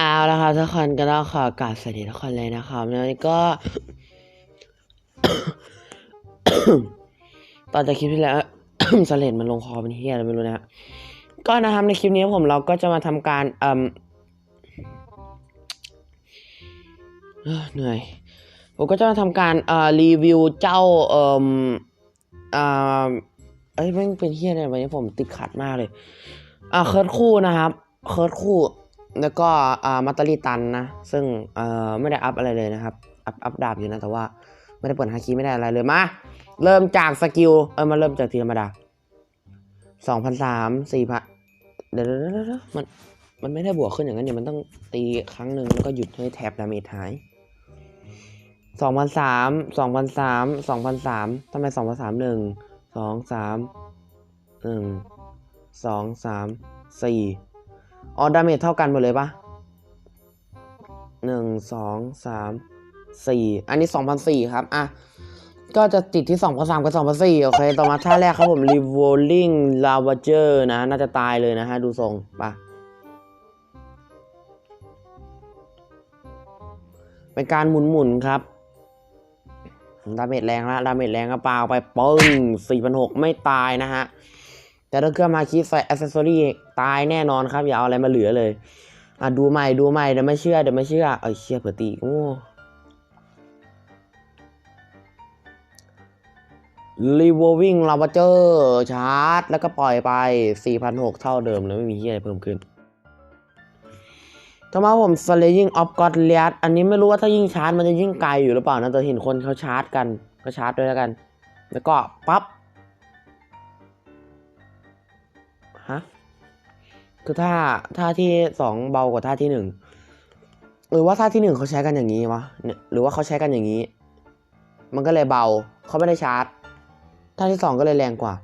เอาละครับทุกคนก็ต้องขอกราบสวัสดีทุกคนเลยนะครับแล้วนี่ก็ ตอนจากคลิปที่แล้ว สเลดมันลงคอเป็นเฮียอะไรไม่รู้นะก็นะครับในคลิปนี้ผมเราก็จะมาทำการเอ่มเหนื่อย ผมก็จะมาทำการเอ่อรีวิวเจ้าเอ่มอ่าเอ้ยแม่งเป็นเฮียอะไรวันนี้ผมติดขัดมากเลย อ่าเคิร์ดคู่นะครับ เคิร์ดคู่ แล้วก็มัตตารีตันนะ ซึ่งไม่ได้อัพอะไรเลยนะครับ อัพอัพดาบอยู่นะแต่ว่าไม่ได้เปิดฮาคีไม่ได้อะไรเลยมา เริ่มจากสกิลเออมาเริ่มจากทีธรรมดาสองพันสามสี่พันเดี๋ยวเดี๋ยวเดี๋ยวเดี๋ยวมันมันไม่ได้บวกขึ้นอย่างนั้นเนี่ยมันต้องตีครั้งหนึ่งแล้วก็หยุดให้แท็บดาเมจหายสองพันสามสองพันสามสองพันสามทำไมสองพันสามหนึ่งสองสามหนึ่งสองสามสี่ อ๋อดาเมจเท่ากันหมดเลยปะหนึ่งสองสามสี่อันนี้สองพันสี่ครับ อะ ก็จะติดที่สองพันสามกับสองพันสี่โอเค ต่อมาท่าแรกครับผม revolving lavager นะ น่าจะตายเลยนะฮะ ดูทรงปะเป็นการหมุนๆครับดาเมจแรงละดาเมจแรงก็ปาไปปึ้ง4,600 ไม่ตายนะฮะ แต่ถ้าเครื่องมาคิดใส่อ c เซสซอรี่ตายแน่นอนครับ อย่าเอาอะไรมาเหลือเลย อะดูใหม่ดูใหม่เดี๋ยวไม่เชื่อเดี๋ยวไม่เชื่อเอ้ยเชื่อเผื่อตีโอ้ revolving lavager ชาร์จ แล้วก็ปล่อยไป 4,600 เท่าเดิมเลยไม่มีที่อะไรเพิ่มขึ้นต่อมาผม slaying of god l i a d อันนี้ไม่รู้ว่าถ้ายิ่งชาร์จมันจะยิ่งไกลอยู่หรือเปล่านะแต่เห็นคนเขาชาร์จกัน ก็ชาร์จด้วยแล้วกัน แล้วก็ปั๊บ ฮะคือท่าท่าที่สองเบากว่าท่าที่หนึ่งหรือว่าท่าที่หนึ่งเขาใช้กันอย่างนี้วะเนี่ยหรือว่าเขาใช้กันอย่างนี้ มันก็เลยเบาเขาไม่ได้ชาร์จท่าที่สองก็เลยแรงกว่า